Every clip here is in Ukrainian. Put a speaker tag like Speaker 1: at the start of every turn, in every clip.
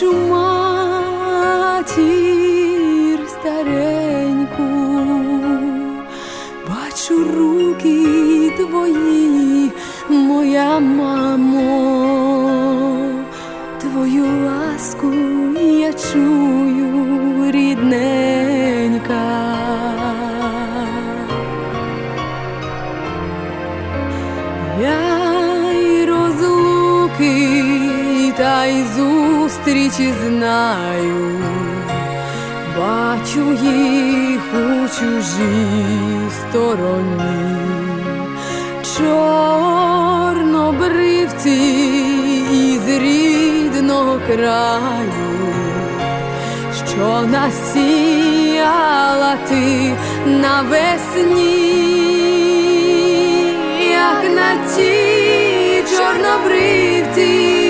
Speaker 1: бачу матір стареньку, бачу руки твої, моя мамо, твою ласку я чую, рідненька. Я й розлуки, та й зустрічі знаю, бачу їх у чужій стороні, чорнобривці із рідного краю, що насіяла ти навесні, як на ті чорнобривці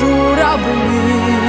Speaker 1: Журавлі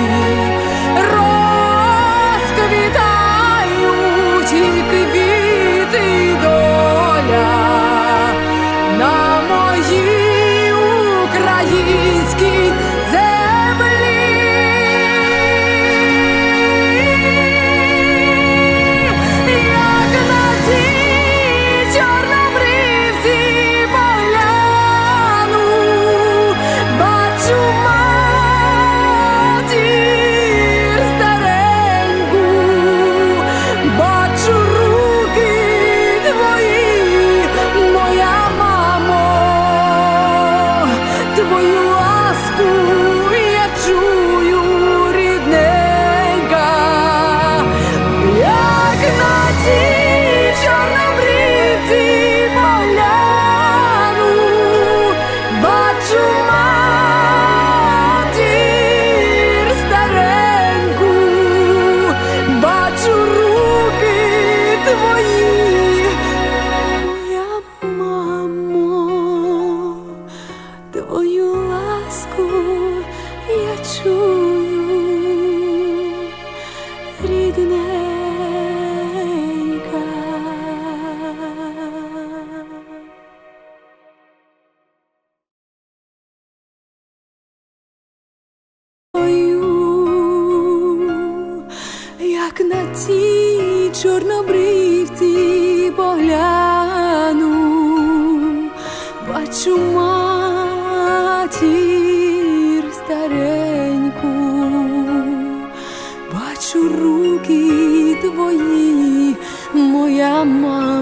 Speaker 1: ті чорнобривці погляну, бачу матір стареньку, бачу руки твої, моя мамо,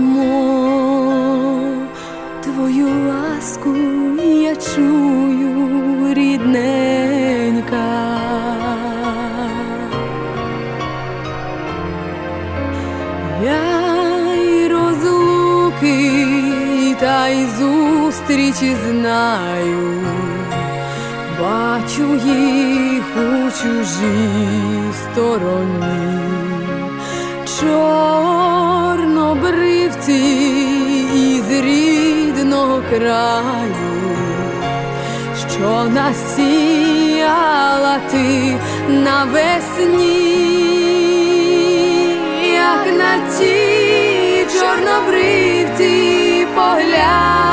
Speaker 1: зустрічі знаю, бачу їх у чужій стороні, чорнобривці із рідного краю, що насіяла ти навесні, як на ті чорнобривці погляну,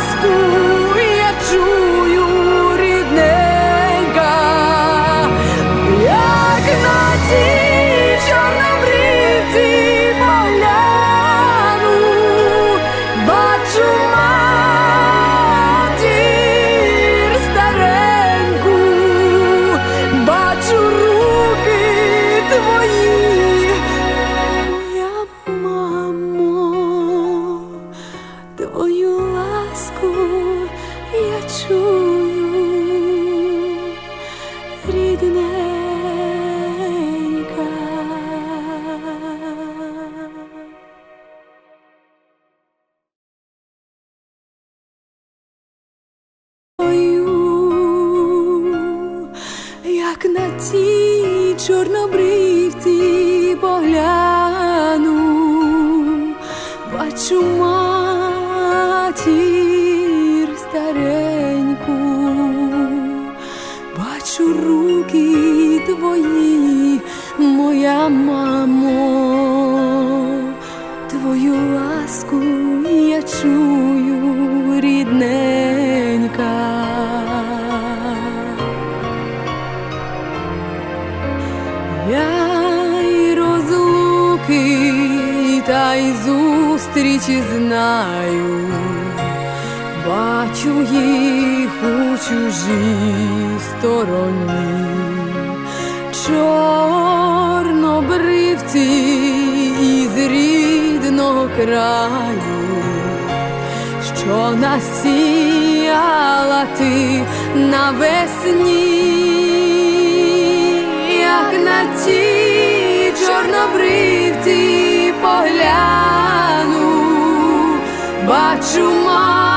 Speaker 1: school. рідненька. Як на тій чорнобривці погляну, бачу. Моя мамо, твою ласку я чую, рідненька. Я й розлуки, та й зустрічі знаю, бачу їх у чужій стороні, чорнобривці із рідного краю, що насіяла ти навесні, як на ті чорнобривці погляну, бачу матір